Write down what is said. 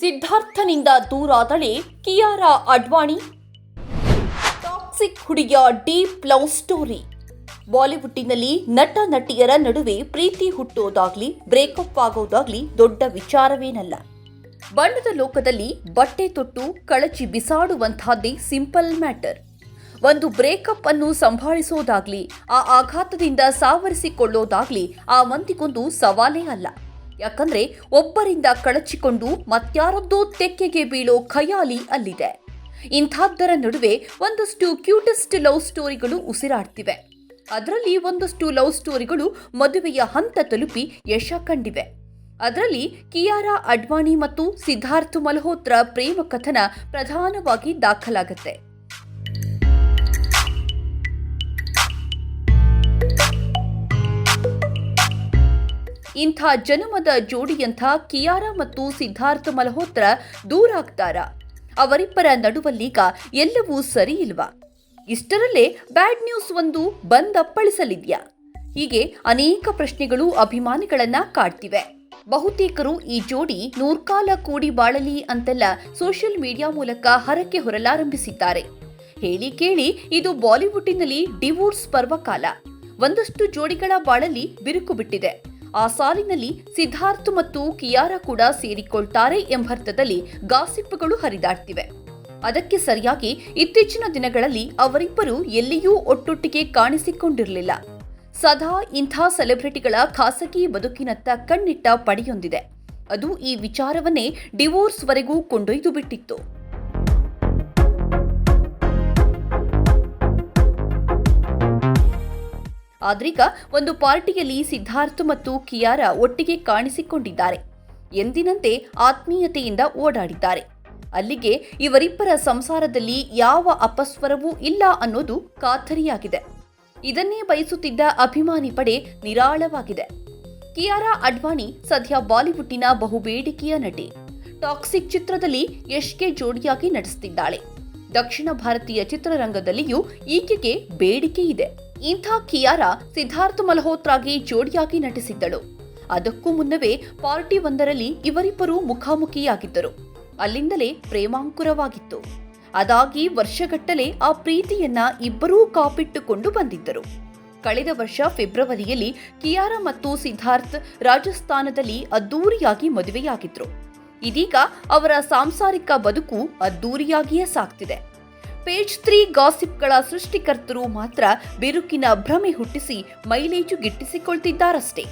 ಸಿದ್ಧಾರ್ಥನಿಂದ ದೂರಾದಳೆ ಕಿಯಾರಾ ಅಡ್ವಾಣಿ. ಟಾಕ್ಸಿಕ್ ಹುಡುಗಿಯ deep love story. ಬಾಲಿವುಡ್ನಲ್ಲಿ ನಟ ನಟಿಯರ ನಡುವೆ ಪ್ರೀತಿ ಹುಟ್ಟೋದಾಗ್ಲಿ, ಬ್ರೇಕಪ್ ಆಗೋದಾಗ್ಲಿ ದೊಡ್ಡ ವಿಚಾರವೇನಲ್ಲ. ಬಣ್ಣದ ಲೋಕದಲ್ಲಿ ಬಟ್ಟೆ ತೊಟ್ಟು, ಕಳಚಿ ಬಿಸಾಡುವಂತಹದ್ದೇ ಸಿಂಪಲ್ ಮ್ಯಾಟರ್. ಒಂದು ಬ್ರೇಕಪ್ ಅನ್ನು ಸಂಭಾಳಿಸೋದಾಗ್ಲಿ, ಆ ಆಘಾತದಿಂದ ಸಾವರಿಸಿಕೊಳ್ಳೋದಾಗ್ಲಿ ಆ ಮಂದಿಗೊಂದು ಸವಾಲೇ ಅಲ್ಲ. ಯಾಕಂದ್ರೆ ಒಬ್ಬರಿಂದ ಕಳಚಿಕೊಂಡು ಮತ್ಯಾರದ್ದೋ ತೆಕ್ಕೆಗೆ ಬೀಳೋ ಖಯಾಲಿ ಅಲ್ಲಿದೆ. ಇಂಥದ್ದರ ನಡುವೆ ಒಂದಷ್ಟು ಕ್ಯೂಟೆಸ್ಟ್ ಲವ್ ಸ್ಟೋರಿಗಳು ಉಸಿರಾಡ್ತಿವೆ. ಅದರಲ್ಲಿ ಒಂದಷ್ಟು ಲವ್ ಸ್ಟೋರಿಗಳು ಮದುವೆಯ ಹಂತ ತಲುಪಿ ಯಶ ಕಂಡಿವೆ. ಅದರಲ್ಲಿ ಕಿಯಾರಾ ಅಡ್ವಾಣಿ ಮತ್ತು ಸಿದ್ಧಾರ್ಥ್ ಮಲ್ಹೋತ್ರ ಪ್ರೇಮ ಕಥನ ಪ್ರಧಾನವಾಗಿ ದಾಖಲಾಗುತ್ತೆ. ಇಂಥ ಜನ್ಮದ ಜೋಡಿಯಂಥ ಕಿಯಾರಾ ಮತ್ತು ಸಿದ್ಧಾರ್ಥ ಮಲ್ಹೋತ್ರ ದೂರಾಗ್ತಾರ ಅವರಿಬ್ಬರ ನಡುವಲ್ಲೀಗ ಎಲ್ಲವೂ ಸರಿ ಇಲ್ವಾ ಇಷ್ಟರಲ್ಲೇ ಬ್ಯಾಡ್ ನ್ಯೂಸ್ ಒಂದು ಬಂದಪ್ಪಳಿಸಲಿದ್ಯಾ ಹೀಗೆ ಅನೇಕ ಪ್ರಶ್ನೆಗಳು ಅಭಿಮಾನಿಗಳನ್ನ ಕಾಡ್ತಿವೆ. ಬಹುತೇಕರು ಈ ಜೋಡಿ ನೂರ್ಕಾಲ ಕೂಡಿ ಬಾಳಲಿ ಅಂತೆಲ್ಲ ಸೋಷಿಯಲ್ ಮೀಡಿಯಾ ಮೂಲಕ ಹರಕೆ ಹೊರಲಾರಂಭಿಸಿದ್ದಾರೆ. ಹೇಳಿ ಕೇಳಿ ಇದು ಬಾಲಿವುಡ್ನಲ್ಲಿ ಡಿವೋರ್ಸ್ ಪರ್ವಕಾಲ. ಒಂದಷ್ಟು ಜೋಡಿಗಳ ಬಾಳಲಿ ಬಿರುಕು ಬಿಟ್ಟಿದೆ. ಆ ಸಾಲಿನಲ್ಲಿ ಸಿದ್ಧಾರ್ಥ್ ಮತ್ತು ಕಿಯಾರಾ ಕೂಡ ಸೇರಿಕೊಳ್ತಾರೆ ಎಂಬರ್ಥದಲ್ಲಿ ಗಾಸಿಪ್ಗಳು ಹರಿದಾಡ್ತಿವೆ. ಅದಕ್ಕೆ ಸರಿಯಾಗಿ ಇತ್ತೀಚಿನ ದಿನಗಳಲ್ಲಿ ಅವರಿಬ್ಬರು ಎಲ್ಲಿಯೂ ಒಟ್ಟೊಟ್ಟಿಗೆ ಕಾಣಿಸಿಕೊಂಡಿರಲಿಲ್ಲ. ಸದಾ ಇಂಥ ಸೆಲೆಬ್ರಿಟಿಗಳ ಖಾಸಗಿ ಬದುಕಿನತ್ತ ಕಣ್ಣಿಟ್ಟ ಪಡೆಯೊಂದಿದೆ. ಅದು ಈ ವಿಚಾರವನ್ನೇ ಡಿವೋರ್ಸ್ವರೆಗೂ ಕೊಂಡೊಯ್ದು ಬಿಟ್ಟಿತ್ತು. ಆದ್ರೀಗ ಒಂದು ಪಾರ್ಟಿಯಲ್ಲಿ ಸಿದ್ಧಾರ್ಥ್ ಮತ್ತು ಕಿಯಾರಾ ಒಟ್ಟಿಗೆ ಕಾಣಿಸಿಕೊಂಡಿದ್ದಾರೆ. ಎಂದಿನಂತೆ ಆತ್ಮೀಯತೆಯಿಂದ ಓಡಾಡಿದ್ದಾರೆ. ಅಲ್ಲಿಗೆ ಇವರಿಬ್ಬರ ಸಂಸಾರದಲ್ಲಿ ಯಾವ ಅಪಸ್ವರವೂ ಇಲ್ಲ ಅನ್ನೋದು ಖಾತರಿಯಾಗಿದೆ ಇದನ್ನೇ ಬಯಸುತ್ತಿದ್ದ ಅಭಿಮಾನಿ ಪಡೆ ನಿರಾಳವಾಗಿದೆ. ಕಿಯಾರಾ ಅಡ್ವಾಣಿ ಸದ್ಯ ಬಾಲಿವುಡ್ಡಿನ ಬಹುಬೇಡಿಕೆಯ ನಟಿ. ಟಾಕ್ಸಿಕ್ ಚಿತ್ರದಲ್ಲಿ ಯಶ್ಗೆ ಜೋಡಿಯಾಗಿ ನಟಿಸುತ್ತಿದ್ದಾಳೆ ದಕ್ಷಿಣ ಭಾರತೀಯ ಚಿತ್ರರಂಗದಲ್ಲಿಯೂ ಈಕೆಗೆ ಬೇಡಿಕೆ ಇದೆ. ಇಂಥ ಕಿಯಾರ ಸಿದ್ಧಾರ್ಥ್ ಮಲ್ಹೋತ್ರಾಗೆ ಜೋಡಿಯಾಗಿ ನಟಿಸಿದ್ದಳು. ಅದಕ್ಕೂ ಮುನ್ನವೇ ಪಾರ್ಟಿ ಒಂದರಲ್ಲಿ ಇವರಿಬ್ಬರು ಮುಖಾಮುಖಿಯಾಗಿದ್ದರು. ಅಲ್ಲಿಂದಲೇ ಪ್ರೇಮಾಂಕುರವಾಗಿತ್ತು. ಅದಾಗಿ ವರ್ಷಗಟ್ಟಲೆ ಆ ಪ್ರೀತಿಯನ್ನ ಇಬ್ಬರೂ ಕಾಪಿಟ್ಟುಕೊಂಡು ಬಂದಿದ್ದರು. ಕಳೆದ ವರ್ಷ ಫೆಬ್ರವರಿಯಲ್ಲಿ ಕಿಯಾರ ಮತ್ತು ಸಿದ್ಧಾರ್ಥ್ ರಾಜಸ್ಥಾನದಲ್ಲಿ ಅದ್ದೂರಿಯಾಗಿ ಮದುವೆಯಾಗಿದ್ರು. ಇದೀಗ ಅವರ ಸಾಂಸಾರಿಕ ಬದುಕು ಅದ್ದೂರಿಯಾಗಿಯೇ ಸಾಗ್ತಿದೆ. ಪೇಜ್ ತ್ರೀ ಗಾಸಿಪ್ಗಳ ಸೃಷ್ಟಿಕರ್ತರು ಮಾತ್ರ ಬಿರುಕಿನ ಭ್ರಮೆ ಹುಟ್ಟಿಸಿ ಮೈಲೇಜು ಗಿಟ್ಟಿಸಿಕೊಳ್ತಿದ್ದಾರಷ್ಟೇ.